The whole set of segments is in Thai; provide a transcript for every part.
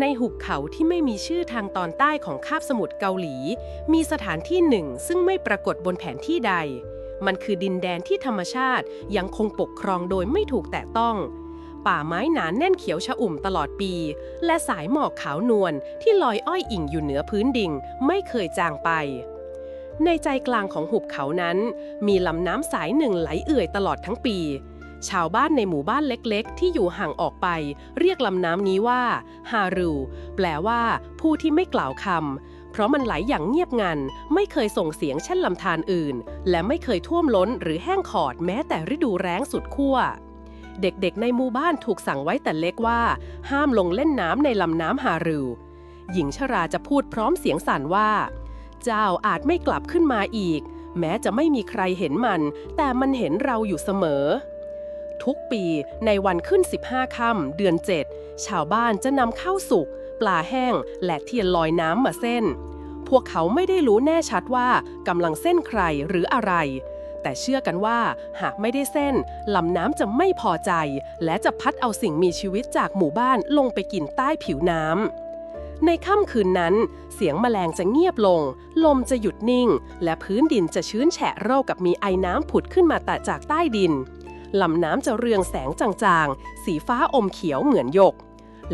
ในหุบเขาที่ไม่มีชื่อทางตอนใต้ของคาบสมุทรเกาหลี มีสถานที่หนึ่งซึ่งไม่ปรากฏบนแผนที่ใด มันคือดินแดนที่ธรรมชาติยังคงปกครองโดยไม่ถูกแตะต้อง ป่าไม้หนานแน่นเขียวชอุ่มตลอดปี และสายหมอกขาวนวลที่ลอยอ้อยอิ่งอยู่เหนือพื้นดินไม่เคยจางไป ในใจกลางของหุบเขานั้น มีลำน้ำสายหนึ่งไหลเอื่อยตลอดทั้งปี ชาวบ้านในหมู่บ้านเล็กๆ ที่อยู่ห่างออกไป เรียกลำน้ำนี้ว่าฮารู แปลว่า ผู้ที่ไม่กล่าวคำ เพราะมันไหลอย่างเงียบงัน ไม่เคยส่งเสียงเช่นลำธารอื่น และไม่เคยท่วมล้นหรือแห้งขอดแม้แต่ฤดูแล้งสุดขั้วเด็กๆ ในหมู่บ้านถูกสั่งไว้แต่เล็กว่า ห้ามลงเล่นน้ำในลำน้ำฮารู หญิงชราจะพูดพร้อมเสียงสั่นว่า เจ้าอาจไม่กลับขึ้นมาอีก แม้จะไม่มีใครเห็นมัน แต่มันเห็นเราอยู่เสมอ ทุกปีในวันขึ้น 15 ค่ำเดือน 7 ชาวบ้านจะนำข้าวสุก ปลาแห้ง และเทียนลอยน้ำมาเส้น พวกเขาไม่ได้รู้แน่ชัดว่ากำลังเส้นใครหรืออะไร แต่เชื่อกันว่าหากไม่ได้เส้นลำน้ำจะไม่พอใจ และจะพัดเอาสิ่งมีชีวิตจากหมู่บ้านลงไปกินใต้ผิวน้ำในค่ำคืนนั้น เสียงแมลงจะเงียบลง ลมจะหยุดนิ่ง และพื้นดินจะชื้นแฉะเร่ากับมีไอ้น้ำผุดขึ้นมาแต่จากใต้ดิน ลำน้ำจะเรืองแสงจางๆ สีฟ้าอมเขียวเหมือนหยก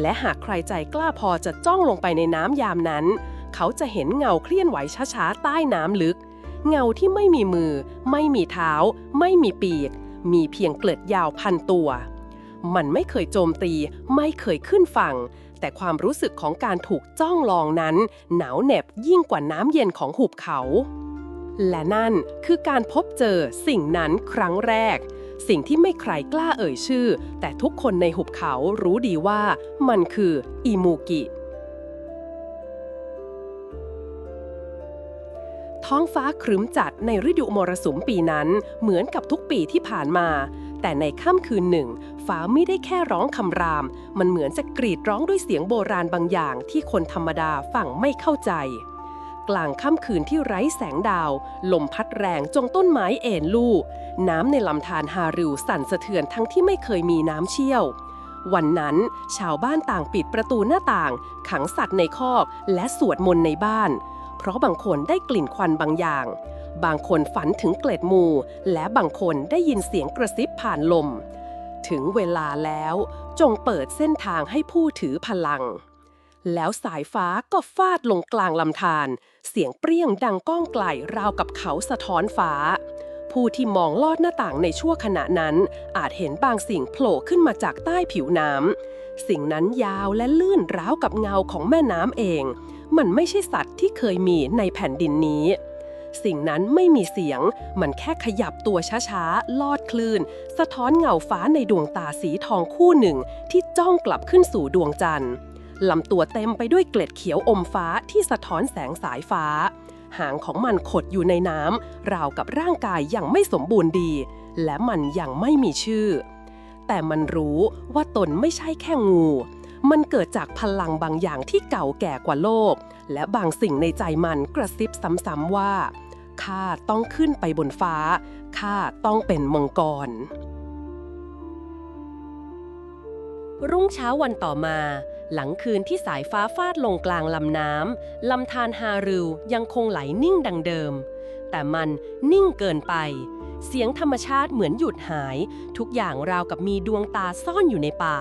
และหากใครใจกล้าพอจะจ้องลงไปในน้ำยามนั้น เขาจะเห็นเงาเคลื่อนไหวช้าๆ ใต้น้ำลึก เงาที่ไม่มีมือ ไม่มีเท้า ไม่มีปีก มีเพียงเกล็ดยาวพันตัว มันไม่เคยโจมตี ไม่เคยขึ้นฝั่ง แต่ความรู้สึกของการถูกจ้องลองนั้น หนาวเหน็บยิ่งกว่าน้ำเย็นของหุบเขาและนั่นคือการพบเจอสิ่งนั้นครั้งแรก สิ่งที่ไม่ใครกล้าเอ่ยชื่อ แต่ทุกคนในหุบเขารู้ดีว่ามันคืออิมูกิ ท้องฟ้าครึ้มจัดในฤดูมรสุมปีนั้น เหมือนกับทุกปีที่ผ่านมา แต่ในค่ำคืนหนึ่ง ฟ้าไม่ได้แค่ร้องคำราม มันเหมือนจะกรีดร้องด้วยเสียงโบราณบางอย่างที่คนธรรมดาฟังไม่เข้าใจ กลางค่ำคืนที่ไร้แสงดาว ลมพัดแรงจงต้นไม้เอ็นลู่ น้ำในลำธารฮาริวสั่นสะเทือนทั้งที่ไม่เคยมีน้ำเชี่ยว วันนั้นชาวบ้านต่างปิดประตูหน้าต่าง ขังสัตว์ในคอกและสวดมนต์ในบ้าน เพราะบางคนได้กลิ่นควันบางอย่าง บางคนฝันถึงเกล็ดมู และบางคนได้ยินเสียงกระซิบผ่านลม ถึงเวลาแล้วจงเปิดเส้นทางให้ผู้ถือพลัง แล้วสายฟ้าก็ฟาดลงกลางลำธารเสียงเปรี้ยงดังก้องไกลราวกับเขาสะท้อนฟ้า ผู้ที่มองลอดหน้าต่างในชั่วขณะนั้น อาจเห็นบางสิ่งโผล่ขึ้นมาจากใต้ผิวน้ำสิ่งนั้นยาวและลื่นราวกับเงาของแม่น้ำเอง มันไม่ใช่สัตว์ที่เคยมีในแผ่นดินนี้สิ่งนั้นไม่มีเสียง มันแค่ขยับตัวช้าๆ ลอดคลื่น สะท้อนเงาฟ้าในดวงตาสีทองคู่หนึ่ง ที่จ้องกลับขึ้นสู่ดวงจันทร์ ลำตัวเต็มไปด้วยเกล็ดเขียวอมฟ้าที่สะท้อนแสงสายฟ้า หางของมันขดอยู่ในน้ำราวกับร่างกายยังไม่สมบูรณ์ดี และมันยังไม่มีชื่อ แต่มันรู้ว่าตนไม่ใช่แค่งู มันเกิดจากพลังบางอย่างที่เก่าแก่กว่าโลก และบางสิ่งในใจมันกระซิบซ้ำๆว่าข้าต้องขึ้นไปบนฟ้าข้าต้องเป็นมังกรรุ่งเช้าวันต่อมา หลังคืนที่สายฟ้าฟาดลงกลางลำน้ำลำธารฮาริวยังคงไหลนิ่งดังเดิม แต่มันนิ่งเกินไป เสียงธรรมชาติเหมือนหยุดหาย ทุกอย่างราวกับมีดวงตาซ่อนอยู่ในป่า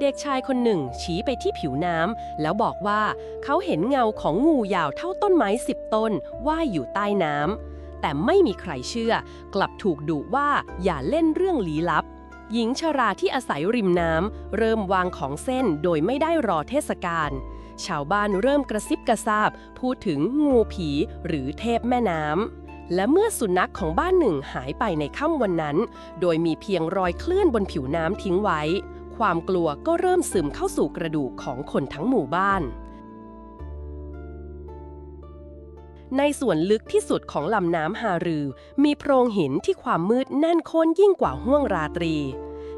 เด็กชายคนหนึ่งชี้ไปที่ผิวน้ำแล้วบอกว่าเขาเห็นเงาของงูยาวเท่าต้นไม้สิบต้นว่ายอยู่ใต้น้ำแต่ไม่มีใครเชื่อ กลับถูกดุว่าอย่าเล่นเรื่องลี้ลับ หญิงชราที่อาศัยริมน้ำเริ่มวางของเส้นโดยไม่ได้รอเทศกาล ชาวบ้านเริ่มกระซิบกระซาบ พูดถึงงูผีหรือเทพแม่น้ำ และเมื่อสุนัขของบ้านหนึ่งหายไปในค่ำวันนั้น โดยมีเพียงรอยเคลื่อนบนผิวน้ำทิ้งไว้ ความกลัวก็เริ่มซึมเข้าสู่กระดูกของคนทั้งหมู่บ้าน ในส่วนลึกที่สุดของลำน้ำฮารือ มีโพรงหินที่ความมืดแน่นค้นยิ่งกว่าห้วงราตรี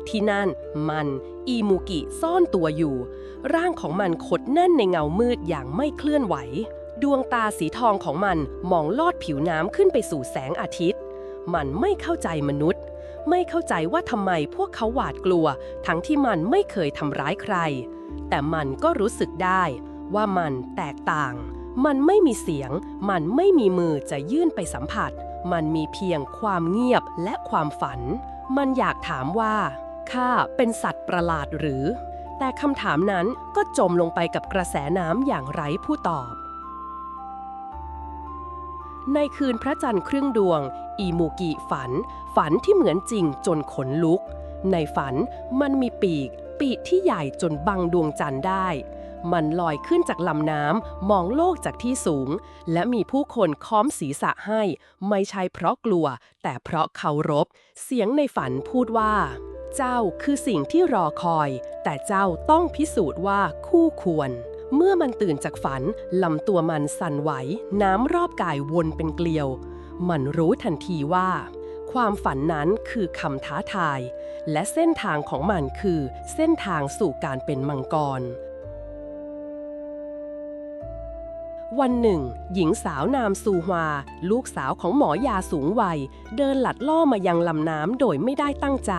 ที่นั่นมัน อีมูกิซ่อนตัวอยู่ ร่างของมันขดแน่นในเงามืดอย่างไม่เคลื่อนไหว ดวงตาสีทองของมันมองลอดผิวน้ำขึ้นไปสู่แสงอาทิตย์ มันไม่เข้าใจมนุษย์ ไม่เข้าใจว่าทำไมพวกเขาหวาดกลัว ทั้งที่มันไม่เคยทำร้ายใคร แต่มันก็รู้สึกได้ว่ามันแตกต่าง มันไม่มีเสียง มันไม่มีมือจะยื่นไปสัมผัส มันมีเพียงความเงียบและความฝัน มันอยากถามว่าข้าเป็นสัตว์ประหลาดหรือ แต่คำถามนั้นก็จมลงไปกับกระแสน้ำอย่างไร้ผู้ตอบ ในคืนพระจันทร์ครึ่งดวง อีมูกิฝัน ฝันที่เหมือนจริงจนขนลุก ในฝันมันมีปีก ปีกที่ใหญ่จนบังดวงจันทร์ได้ มันลอยขึ้นจากลำน้ำมองโลกจากที่สูง และมีผู้คนค้อมศีรษะให้ ไม่ใช่เพราะกลัว แต่เพราะเคารพ เสียงในฝันพูดว่า เจ้าคือสิ่งที่รอคอย แต่เจ้าต้องพิสูจน์ว่าคู่ควร เมื่อมันตื่นจากฝันลำตัวมันสั่นไหว น้ำรอบกายวนเป็นเกลียว มันรู้ทันทีว่าความฝันนั้นคือคำท้าทาย และเส้นทางของมันคือเส้นทางสู่การเป็นมังกร วันหนึ่ง หญิงสาวนามซูฮวา ลูกสาวของหมอยาสูงวัย เดินหลัดล่อมายังลำน้ำโดยไม่ได้ตั้งใจ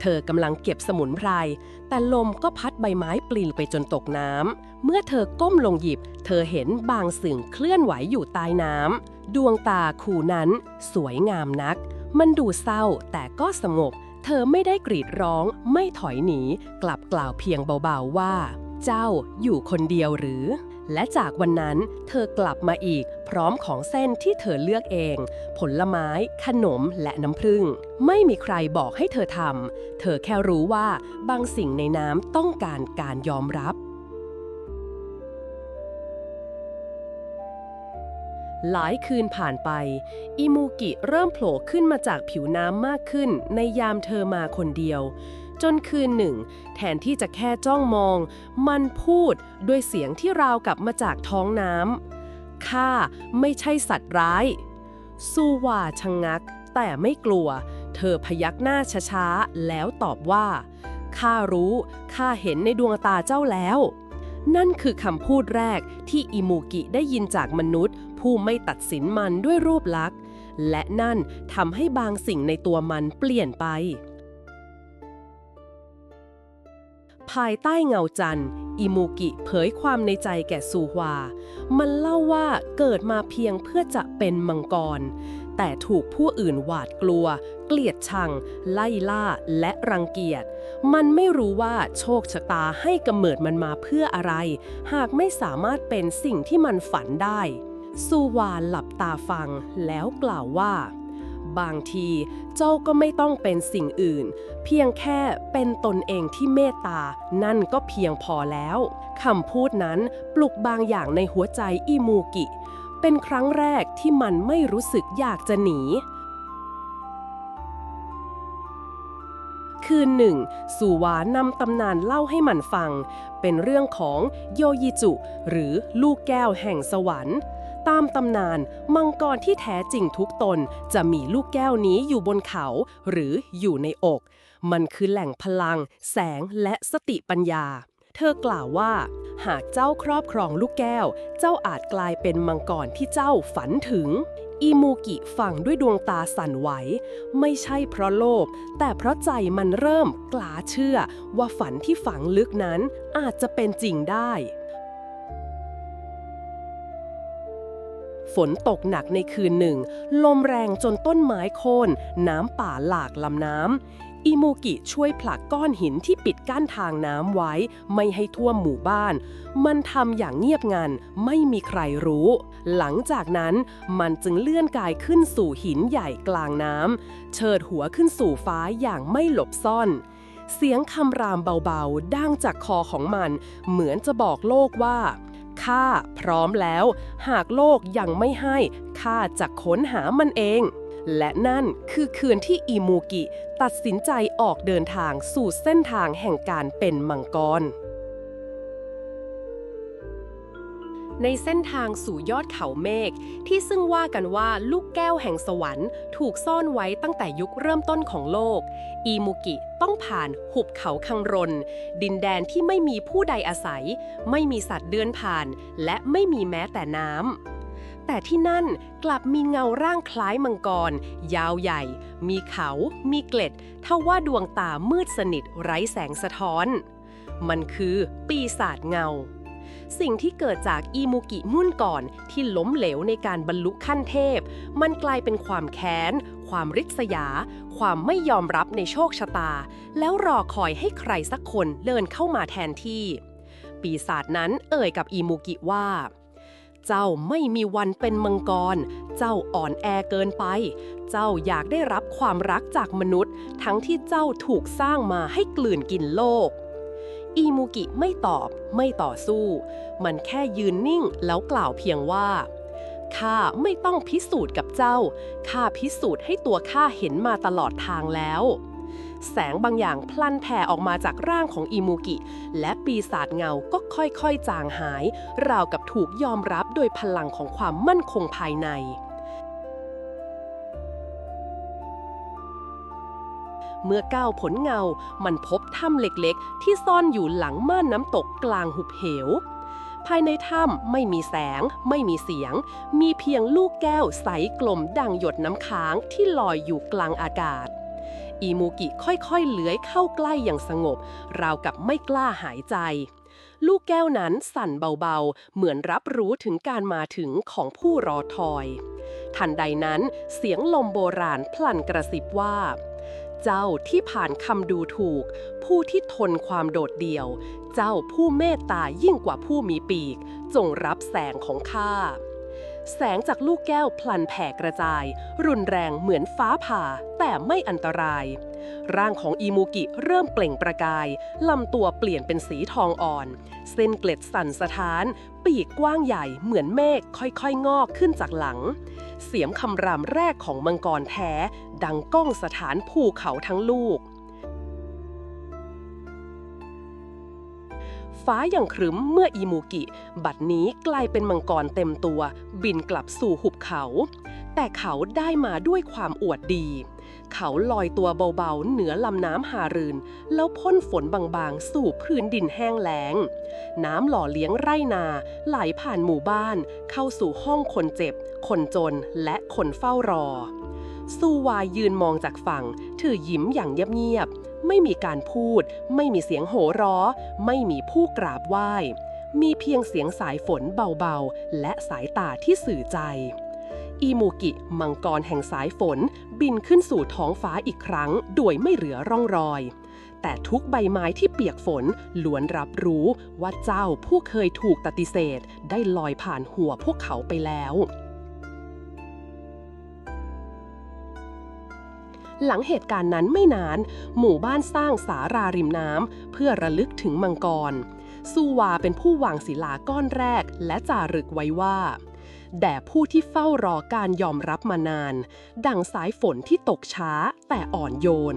เธอกำลังเก็บสมุนไพร แต่ลมก็พัดใบไม้ปลิวไปจนตกน้ำ เมื่อเธอก้มลงหยิบ เธอเห็นบางสิ่งเคลื่อนไหวอยู่ใต้น้ำ ดวงตาคู่นั้น สวยงามนัก มันดูเศร้าแต่ก็สงบ เธอไม่ได้กรีดร้อง ไม่ถอยหนี กลับกล่าวเพียงเบาๆว่า เจ้าอยู่คนเดียวหรือ และจากวันนั้นเธอกลับมาอีก พร้อมของเส้นที่เธอเลือกเอง ผลไม้ ขนมและน้ำผึ้งไม่มีใครบอกให้เธอทำเธอแค่รู้ว่าบางสิ่งในน้ำต้องการการยอมรับ หลายคืนผ่านไป อิมูกิเริ่มโผล่ขึ้นมาจากผิวน้ำมากขึ้นในยามเธอมาคนเดียว จนคืนหนึ่ง แทนที่จะแค่จ้องมอง มันพูดด้วยเสียงที่ราวกับมาจากท้องน้ำข้าไม่ใช่สัตว์ร้าย ซูวาชะงงัก แต่ไม่กลัว เธอพยักหน้าช้าๆ แล้วตอบว่าข้ารู้ข้าเห็นในดวงตาเจ้าแล้ว นั่นคือคำพูดแรกที่อิมูกิได้ยินจากมนุษย์ ผู้ไม่ตัดสินมันด้วยรูปลักษณ์ และนั่นทำให้บางสิ่งในตัวมันเปลี่ยนไปายใต้เงาจันทร์อิมูกิเผยความในใจแก่ซูฮวา มันเล่าว่าเกิดมาเพียงเพื่อจะเป็นมังกร แต่ถูกผู้อื่นหวาดกลัว เกลียดชัง ไล่ล่าและรังเกียจ มันไม่รู้ว่าโชคชะตาให้กำเนิดมันมาเพื่ออะไร หากไม่สามารถเป็นสิ่งที่มันฝันได้ ซูวาหลับตาฟังแล้วกล่าวว่า บางทีเจ้าก็ไม่ต้องเป็นสิ่งอื่น เพียงแค่เป็นตนเองที่เมตตา นั่นก็เพียงพอแล้วคำพูดนั้นปลุกบางอย่างในหัวใจอิมูกิ เป็นครั้งแรกที่มันไม่รู้สึกอยากจะหนีคืนหนึ่ง สุวานำตำนานเล่าให้มันฟัง เป็นเรื่องของโยยิจุ หรือลูกแก้วแห่งสวรรค์ ตามตำนาน มังกรที่แท้จริงทุกตนจะมีลูกแก้วนี้อยู่บนเขา หรืออยู่ในอก มันคือแหล่งพลัง แสงและสติปัญญา เธอกล่าวว่า หากเจ้าครอบครองลูกแก้ว เจ้าอาจกลายเป็นมังกรที่เจ้าฝันถึงอีมูกิฟังด้วยดวงตาสั่นไหว ไม่ใช่เพราะโลภแต่เพราะใจมันเริ่มกล้าเชื่อว่าฝันที่ฝังลึกนั้นอาจจะเป็นจริงได้ ฝนตกหนักในคืนหนึ่ง ลมแรงจนต้นไม้โค่น น้ำป่าหลากลำน้ำอิมูกิช่วยผลักก้อนหินที่ปิดกั้นทางน้ำไว้ ไม่ให้ท่วมหมู่บ้าน มันทำอย่างเงียบงันไม่มีใครรู้ หลังจากนั้นมันจึงเลื่อนกายขึ้นสู่หินใหญ่กลางน้ำเชิดหัวขึ้นสู่ฟ้าอย่างไม่หลบซ่อนเสียงคำรามเบาๆ ดังจากคอของมัน เหมือนจะบอกโลกว่า ข้าพร้อมแล้ว หากโลกยังไม่ให้ข้าจะค้นหามันเอง และนั่นคือคืนที่อิมูกิ ตัดสินใจออกเดินทางสู่เส้นทางแห่งการเป็นมังกร ในเส้นทางสู่ยอดเขาเมฆที่ซึ่งว่ากันว่าลูกแก้วแห่งสวรรค์ถูกซ่อนไว้ตั้งแต่ยุคเริ่มต้นของโลก อีมุกิต้องผ่านหุบเขาคังรน ดินแดนที่ไม่มีผู้ใดอาศัย ไม่มีสัตว์เดินผ่าน และไม่มีแม้แต่น้ำแต่ที่นั่นกลับมีเงาร่างคล้ายมังกร ยาวใหญ่ มีเขา มีเกล็ดเท่าว่าดวงตามืดสนิทไร้แสงสะท้อน มันคือปีศาจเงา สิ่งที่เกิดจากอีมูกิมุ่นก่อนที่ล้มเหลวในการบรรลุขั้นเทพ มันกลายเป็นความแค้น ความริษยา ความไม่ยอมรับในโชคชะตา แล้วรอคอยให้ใครสักคนเดินเข้ามาแทนที่ ปีศาจนั้นเอ่ยกับอีมูกิว่าเจ้าไม่มีวันเป็นมังกร เจ้าอ่อนแอเกินไป เจ้าอยากได้รับความรักจากมนุษย์ ทั้งที่เจ้าถูกสร้างมาให้กลืนกินโลก อีมูกิไม่ตอบ ไม่ต่อสู้ มันแค่ยืนนิ่งแล้วกล่าวเพียงว่า ข้าไม่ต้องพิสูจน์กับเจ้า ข้าพิสูจน์ให้ตัวข้าเห็นมาตลอดทางแล้ว แสงบางอย่างพลันแผ่ออกมาจากร่างของอีมูกิ และปีศาจเงาก็ค่อยๆ จางหาย ราวกับถูกยอมรับโดยพลังของความมั่นคงภายใน เมื่อก้าวผลเงา มันพบถ้ำเล็กๆ ที่ซ่อนอยู่หลังม่านน้ำตกกลางหุบเหว ภายในถ้ำไม่มีแสง ไม่มีเสียง มีเพียงลูกแก้วใสกลมดังหยดน้ำค้างที่ลอยอยู่กลางอากาศ อีมูกิค่อยๆ เลื้อยเข้าใกล้อย่างสงบ ราวกับไม่กล้าหายใจลูกแก้วนั้นสั่นเบาๆ เหมือนรับรู้ถึงการมาถึงของผู้รอคอย ทันใดนั้นเสียงลมโบราณพลันกระซิบว่า เจ้าที่ผ่านคำดูถูก ผู้ที่ทนความโดดเดี่ยว เจ้าผู้เมตตายิ่งกว่าผู้มีปีก จงรับแสงของข้า แสงจากลูกแก้วพลันแผ่กระจาย รุนแรงเหมือนฟ้าผ่า แต่ไม่อันตราย ร่างของอีมูกิเริ่มเปล่งประกาย ลำตัวเปลี่ยนเป็นสีทองอ่อน เส้นเกล็ดสั่นสะท้าน ปีกกว้างใหญ่เหมือนเมฆค่อยๆ งอกขึ้นจากหลังเสียงคำรามแรกของมังกรแท้ ดังก้องสถานภูเขาทั้งลูก ฟ้าอย่างครึ้มเมื่ออีมูกิ บัดนี้กลายเป็นมังกรเต็มตัว บินกลับสู่หุบเขา แต่เขาได้มาด้วยความอวดดี เขาลอยตัวเบาๆ เหนือลำน้ำหารืน แล้วพ่นฝนบางๆ สู่พื้นดินแห้งแล้ง น้ำหล่อเลี้ยงไร่นาไหลผ่านหมู่บ้าน เข้าสู่ห้องคนเจ็บ คนจนและคนเฝ้ารอ ซูวายืนมองจากฝั่ง ถือยิ้มอย่างเงียบๆ ไม่มีการพูด ไม่มีเสียงโห่ร้อ ไม่มีผู้กราบไหว้ มีเพียงเสียงสายฝนเบาๆ และสายตาที่สื่อใจ อีมูกิ มังกรแห่งสายฝน บินขึ้นสู่ท้องฟ้าอีกครั้ง โดยไม่เหลือร่องรอย แต่ทุกใบไม้ที่เปียกฝนล้วนรับรู้ว่าเจ้าผู้เคยถูกปฏิเสธ ได้ลอยผ่านหัวพวกเขาไปแล้ว หลังเหตุการณ์นั้นไม่นาน หมู่บ้านสร้างสาราริมน้ำเพื่อระลึกถึงมังกรซูวาเป็นผู้วางศิลาก้อนแรก และจารึกไว้ว่าแด่ผู้ที่เฝ้ารอการยอมรับมานาน ดังสายฝนที่ตกช้าแต่อ่อนโยน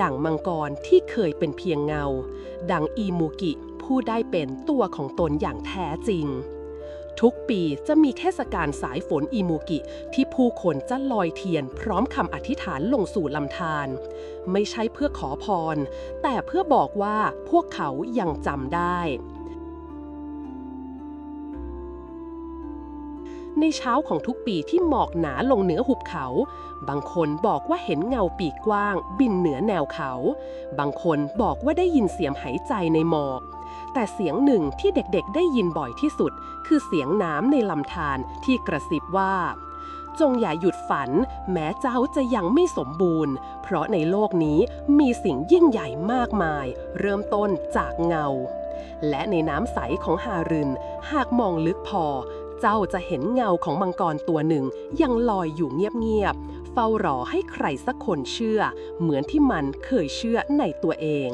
ดังมังกรที่เคยเป็นเพียงเงา ดังอีมูกิผู้ได้เป็นตัวของตนอย่างแท้จริง ทุกปีจะมีเทศกาลสายฝนอีมูกิ ที่ผู้คนจะลอยเทียนพร้อมคำอธิษฐานลงสู่ลำธารไม่ใช่เพื่อขอพร แต่เพื่อบอกว่าพวกเขายังจำได้ในเช้าของทุกปีที่หมอกหนาลงเหนือหุบเขา บางคนบอกว่าเห็นเงาปีกกว้าง บินเหนือแนวเขา บางคนบอกว่าได้ยินเสียงหายใจในหมอก แต่เสียงหนึ่งที่เด็กๆ ได้ยินบ่อยที่สุด คือเสียงน้ำในลำธารที่กระซิบว่า จงอย่าหยุดฝัน แม้เจ้าจะยังไม่สมบูรณ์ เพราะในโลกนี้มีสิ่งยิ่งใหญ่มากมาย เริ่มต้นจากเงา และในน้ำใสของฮารึนหากมองลึกพอ เจ้าจะเห็นเงาของมังกรตัวหนึ่ง ยังลอยอยู่เงียบๆเฝ้ารอให้ใครสักคนเชื่อ เหมือนที่มันเคยเชื่อในตัวเอง